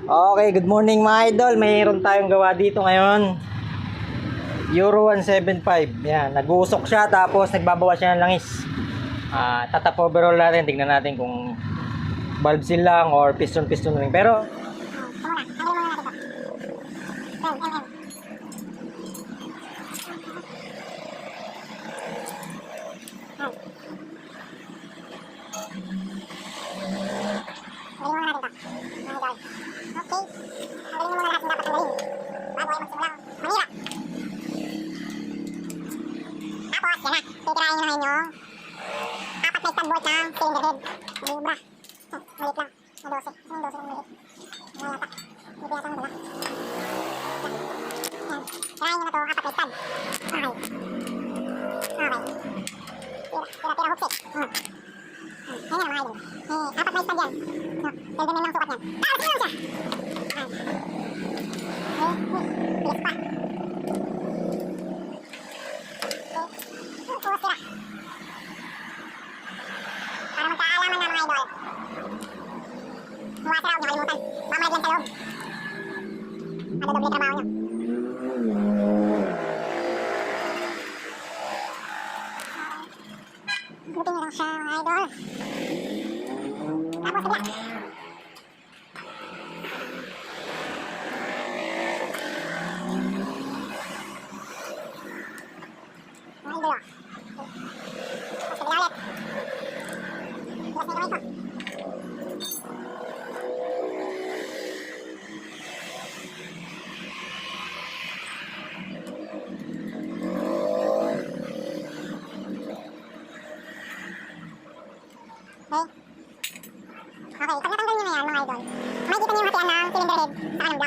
Okay, good morning mga idol. Mayroon tayong gawa dito ngayon. Euro 175. Yan, nag-uusok siya tapos nagbabawas siya ng langis. Ah, tatap overall natin. Tingnan natin kung valve seal lang or piston piston ring. Pero Tapos, Yeah. Hi.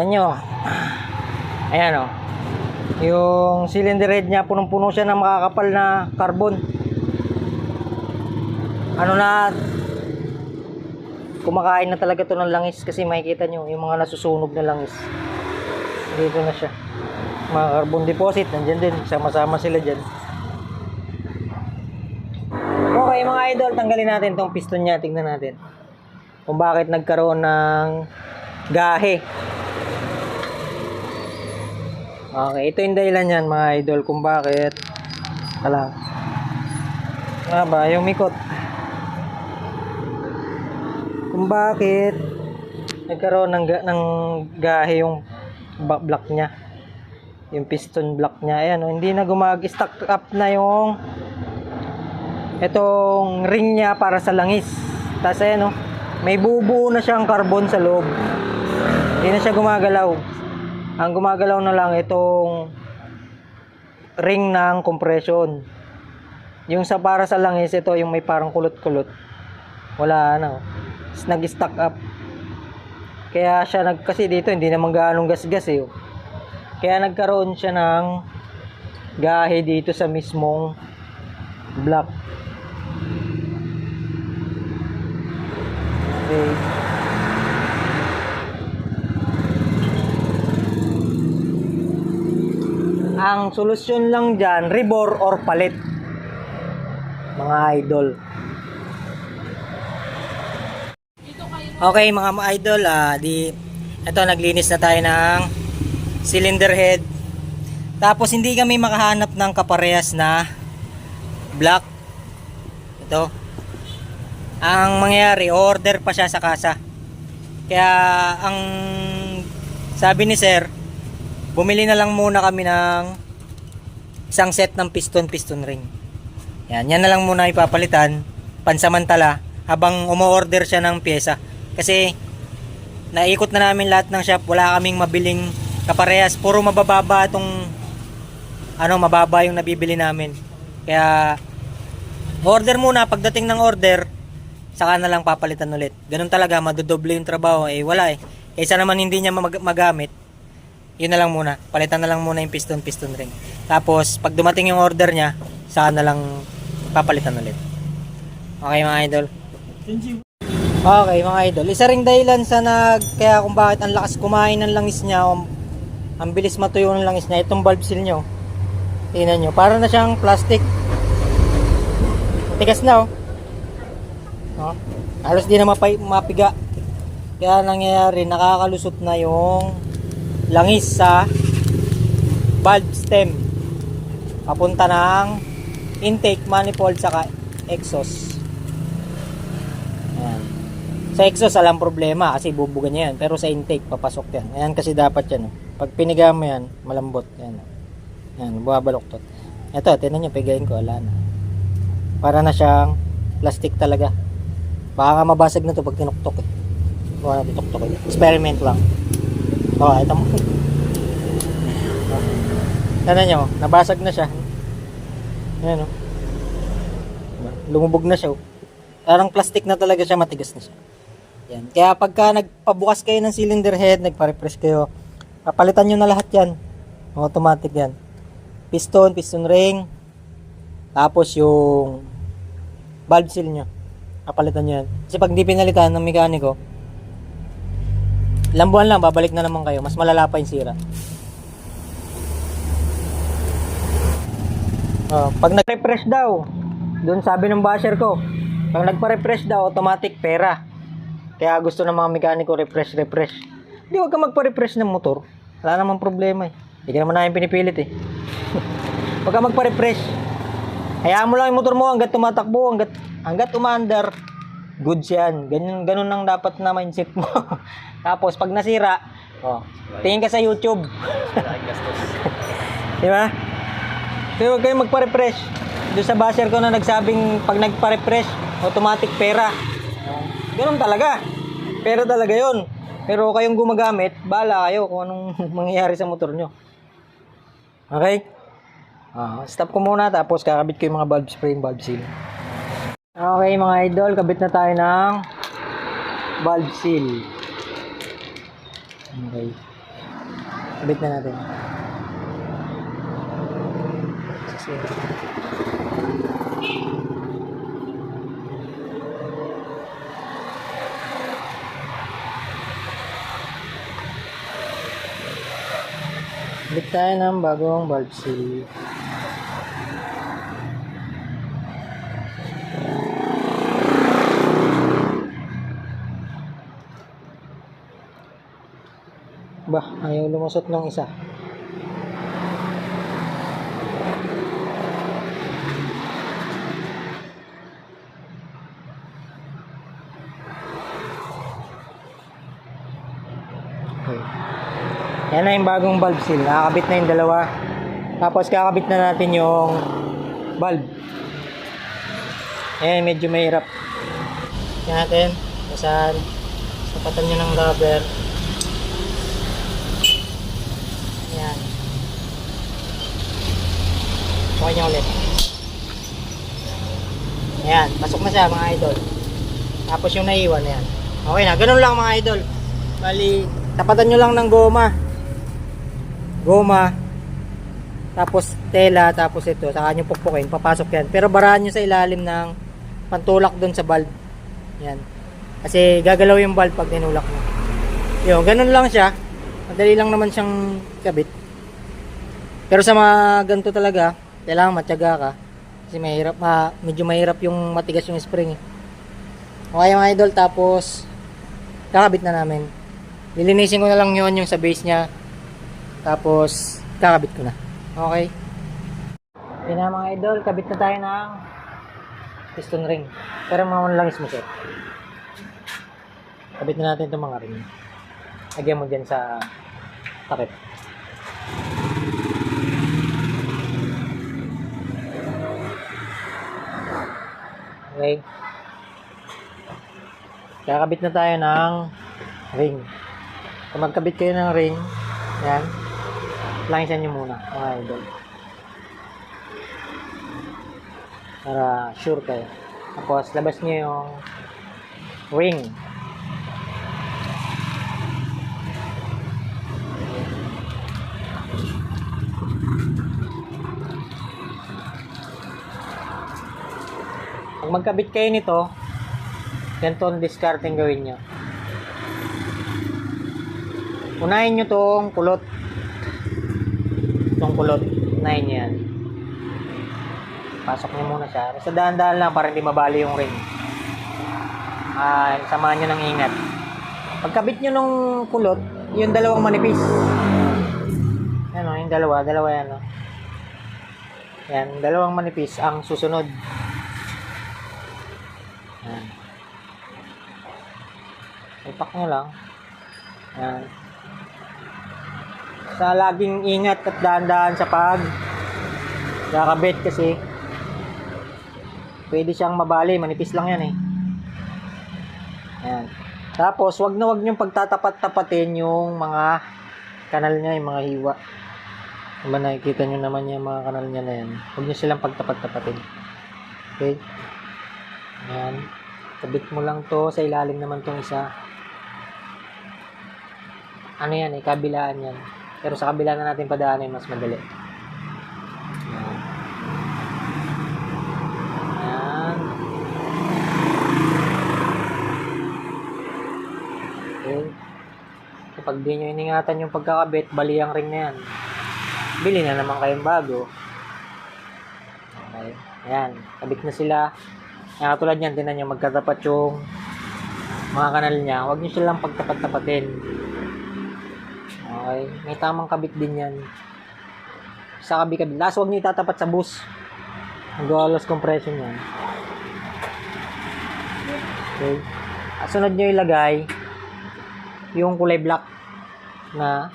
Tingnan nyo. Ayan o. Yung cylinder head niya, punong-puno siya ng makakapal na carbon. Ano na, kumakain na talaga to ng langis kasi makikita nyo, yung mga nasusunog na langis. Dito na siya. Mga carbon deposit, nandyan din. Sama-sama sila dyan. Okay mga idol, tanggalin natin tong piston niya. Tingnan natin kung bakit nagkaroon ng gahe. Okay, ito yung dahilan yan mga idol kung bakit. Hala. Nga ba, yung mikot. Kung bakit nagkaroon ng, ng gahe yung block niya. Yung piston block niya. Ayan, oh, hindi na gumag-stack up na yung itong ring niya para sa langis. Tapos ayan, oh, may bubuo na siyang carbon sa loob. Hindi na siya gumagalaw. Ang gumagalaw na lang itong ring ng compression. Yung sa para sa langis, ito yung may parang kulot-kulot. Wala. Tapos Nag-stack up. Kaya siya nag kasi dito hindi naman gaanong gasgas eh. oh. Kaya nagkaroon siya ng gahe dito sa mismong block. Okay. Ang solusyon lang dyan, rebore or palit. Mga idol. Okay mga idol, ah, di ito naglinis na tayo ng cylinder head. Tapos hindi kami makahanap ng kaparehas na block. Ito. Ang mangyayari, order pa siya sa kasa. Kaya ang sabi ni sir, bumili na lang muna kami ng isang set ng piston piston ring. Yan, yan na lang muna ipapalitan pansamantala habang umo-order siya ng pyesa. Kasi naikot na namin lahat ng shop, wala kaming mabiling kaparehas, puro mabababa itong ano, mababa yung nabibili namin. Kaya order muna pagdating ng order, saka na lang papalitan ulit. Ganun talaga, madodoble yung trabaho. Eh, wala eh. Kaysa naman hindi niya mag- magamit, yun na lang muna. Palitan na lang muna yung piston, piston ring. Tapos, pag dumating yung order niya, saka na lang papalitan ulit. Okay mga idol? Okay mga idol. Isa ring dahilan sa nag, kaya kung bakit ang lakas kumain ng langis niya, ang, ang bilis matuyo ng langis niya, itong valve seal nyo. Tingnan nyo, para na siyang plastic. Tigas na oh. Oh, halos di na mapiga. Kaya nangyayari, nakakalusot na yung langis sa valve stem. Papunta ng intake, manifold, saka exhaust. Ayan. Sa exhaust, alam problema kasi bubuga niya yan. Pero sa intake, papasok yan. Ayan kasi dapat yan. oh. Pag piniga mo yan, malambot. Yan. oh. Yan, bumabaloktot. Ito, tinan nyo, pigayin ko, ala na. Para na siyang plastic talaga. Baka mabasag na to pag tinuktok eh. Baka na tituktok eh. Experiment lang. Oh, ito mo. Tignan nyo, nabasag na siya. Ayan oh. Diba? Lumubog na siya oh. Parang plastic na talaga siya, matigas na siya. Yan. Kaya pagka nagpabukas kayo ng cylinder head, nagpa-refresh kayo, papalitan nyo na lahat yan. Automatic yan. Piston, piston ring, tapos yung valve seal nyo. Papalitan nyo yan. Kasi pag hindi pinalitan ng mekaniko, ilang buwan lang, babalik na naman kayo. Mas malala pa yung sira. Oh, pag nag-refresh daw, doon sabi ng basher ko, pag nagpa-refresh daw, automatic pera. Kaya gusto ng mga mekaniko refresh, refresh. Hindi, wag ka magpa-refresh ng motor. Wala namang problema eh. Hindi ka naman namin pinipilit eh. Huwag ka magpa-refresh. Hayaan mo lang yung motor mo hanggat tumatakbo, hanggat, hanggat umaandar. Goods yan. Ganun, ganun ang dapat na mindset mo. Tapos pag nasira, oh, tingin ka sa YouTube. Di ba? Pero huwag kayong magpa-refresh. Doon sa basher ko na nagsabing pag nagpa-refresh, automatic pera. Ganun talaga. Pera talaga yon. Pero kayong gumagamit, bala kayo kung anong mangyayari sa motor nyo. Okay? Ah, stop ko muna tapos kakabit ko yung mga valve spring, valve seal. Okay mga idol, kabit na tayo ng valve seal. Okay. Kabit na natin. Kabit tayo ng bagong valve seal. Ayaw lumusot ng isa. Okay. Yan na yung bagong valve seal. Nakakabit na yung dalawa. Tapos kakabit na natin yung valve. Ayan, medyo mahirap. Yan natin. Basahan. Sapatan nyo ng rubber. Ayan. Okay nyo ulit. Ayan. Pasok na siya mga idol. Tapos yung naiwan, ayan. Okay na. Ganun lang mga idol. Bali, tapatan nyo lang ng goma. Goma. Tapos tela, tapos ito. Saka nyo pukpukin. Papasok yan. Pero barahan nyo sa ilalim ng pantulak dun sa valve. Yan. Kasi gagalaw yung valve pag tinulak mo. Yun, ganun lang siya. Madali lang naman siyang kabit. Pero sa mga ganito talaga, kailangan matyaga ka. Kasi mahirap, ma, medyo mahirap yung matigas yung spring. Eh. Okay mga idol, tapos kakabit na namin. Lilinisin ko na lang yun yung sa base niya. Tapos kakabit ko na. Okay? Yun na mga idol, kabit na tayo ng piston ring. Pero mga lang is sir. Kabit na natin itong mga ring. Lagyan mo dyan sa takip. Okay. Kakabit na tayo ng ring. Kung magkabit kayo ng ring, yan, langisan nyo muna, mga idol. Para sure kayo. Tapos, labas nyo yung ring. Pag magkabit kayo nito, ganito ang discarding gawin nyo. Unahin nyo tong kulot. Tong kulot. Unahin nyo yan. Pasok nyo muna siya. Sa dahan-dahan lang para hindi mabali yung ring. Ah, samahan nyo ng ingat. Pagkabit nyo nung kulot, yung dalawang manipis. Yan o, yung dalawa. Dalawa yan o. Yan, dalawang manipis ang susunod. Ipak nyo lang. Yan. Sa laging ingat at dahan-dahan sa pag kakabit kasi pwede siyang mabali, manipis lang yan eh. Yan. Tapos, wag na wag niyong pagtatapat-tapatin yung mga kanal niya, yung mga hiwa. Diba nakikita nyo naman yung mga kanal niya na yan. Huwag niyo silang pagtapat-tapatin. Okay? Yan. Kabit mo lang to. Sa ilalim naman tong isa. Ano yan eh, kabilaan yan. Pero sa kabila na natin padaanin, mas madali. Yan. Yan. Okay. Kapag di nyo iningatan yung pagkakabit, bali ang ring na yan. Bili na naman kayong bago. Okay. Ayan. Kabit na sila. Kaya tulad niyan, tinan nyo, magkatapat yung mga kanal niya. Huwag nyo silang pagtapat-tapatin. Okay. May tamang kabit din yan. Sa kabi-kabit. Last, huwag nyo itatapat sa bus. Mag-walls compression yan. Okay. Sunod nyo ilagay yung kulay black na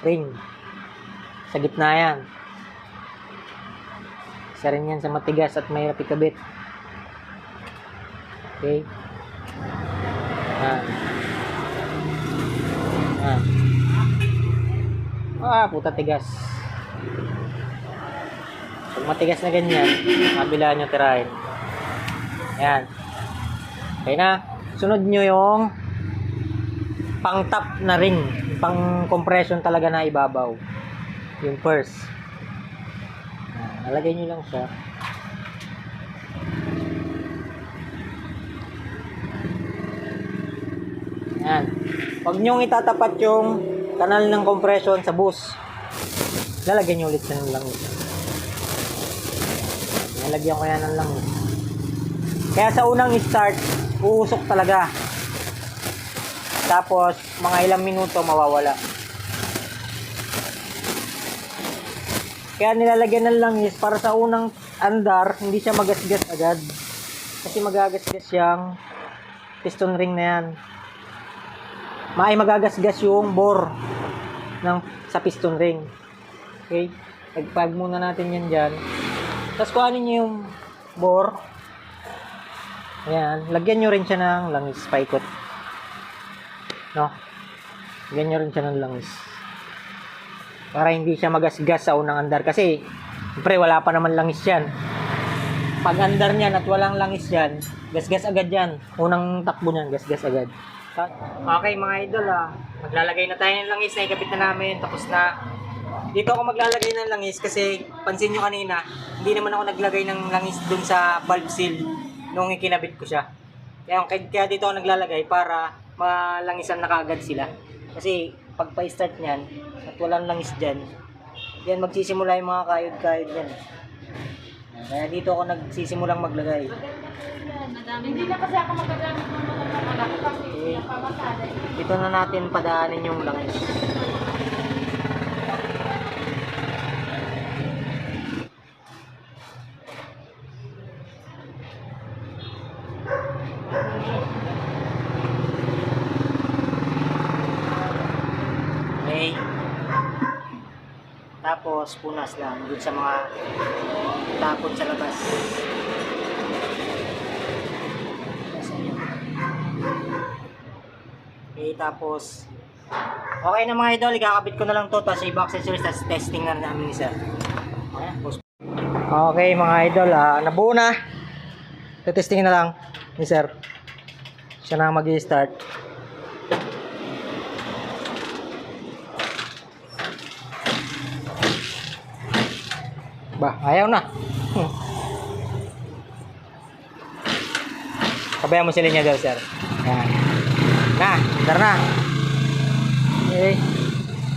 ring. Sa gitna yan. Isa rin yan sa matigas at mahirap ikabit. Okay. Yan. Yan. Ah, puta tigas. Pag matigas na ganyan, kabilaan nyo tirahin. Yan. Okay na. Sunod nyo yung pang top na ring. Pang compression talaga na ibabaw. Yung first. Nalagay nyo lang siya. Yan. Huwag nyong itatapat yung kanal ng compression sa bus. Lalagyan nyo ulit ng langis. Nalagyan ko yan ng langis. Kaya sa unang start, uusok talaga. Tapos, mga ilang minuto mawawala. Kaya nilalagyan ng langis para sa unang andar, hindi siya magasgas agad. Kasi magagasgas yung piston ring na yan. Maay magagasgas yung bore ng, sa piston ring. Okay? Nagpag muna natin yan dyan. Tapos kuhanin nyo yung bore. Ayan. Lagyan nyo rin siya ng langis. Paikot. No? Lagyan nyo rin siya ng langis. Para hindi siya magasgas sa unang andar. Kasi, siyempre, wala pa naman langis yan. Pag andar niyan at walang langis yan, gasgas agad yan. Unang takbo niyan, gasgas agad. Okay mga idol ah, maglalagay na tayo ng langis na ikabit na namin, tapos na. Dito ako maglalagay ng langis kasi pansin nyo kanina, hindi naman ako naglagay ng langis dun sa valve seal nung ikinabit ko siya. Kaya, kaya dito ako naglalagay para malangisan na kagad sila. Kasi pag pa-start niyan at walang langis dyan, yan magsisimula yung mga kayod-kayod yan. Kaya dito ako nagsisimulang maglagay. Hindi na kasi ako magagamit ng mga kasi Okay. napamasada. Dito na natin padaanin yung langis. punas-punas lang dun sa mga tapon sa labas. Okay, tapos okay na mga idol, ikakabit ko na lang to tapos i-box accessories tapos testing na namin isa. Okay, okay mga idol, uh, nabuo na. Tetestingin na lang ni sir. Siya na mag-i-start. Ba, ayaw na. Hmm. Kabayan mo sila niya daw, sir. Yan. Na, tara na. Okay.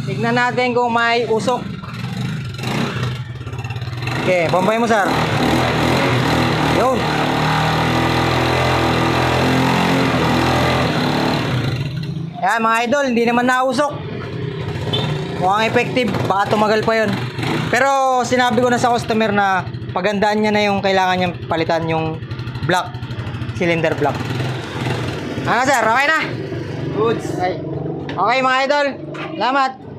Tignan natin kung may usok. Okay, bombay mo, sir. Yun. Yan, mga idol, hindi naman nausok. Mukhang effective, baka tumagal pa yun. Pero sinabi ko na sa customer na pagandaan niya na yung kailangan niyang palitan yung block, cylinder block. Ano sir, okay na? Goods. Okay, okay mga idol, salamat.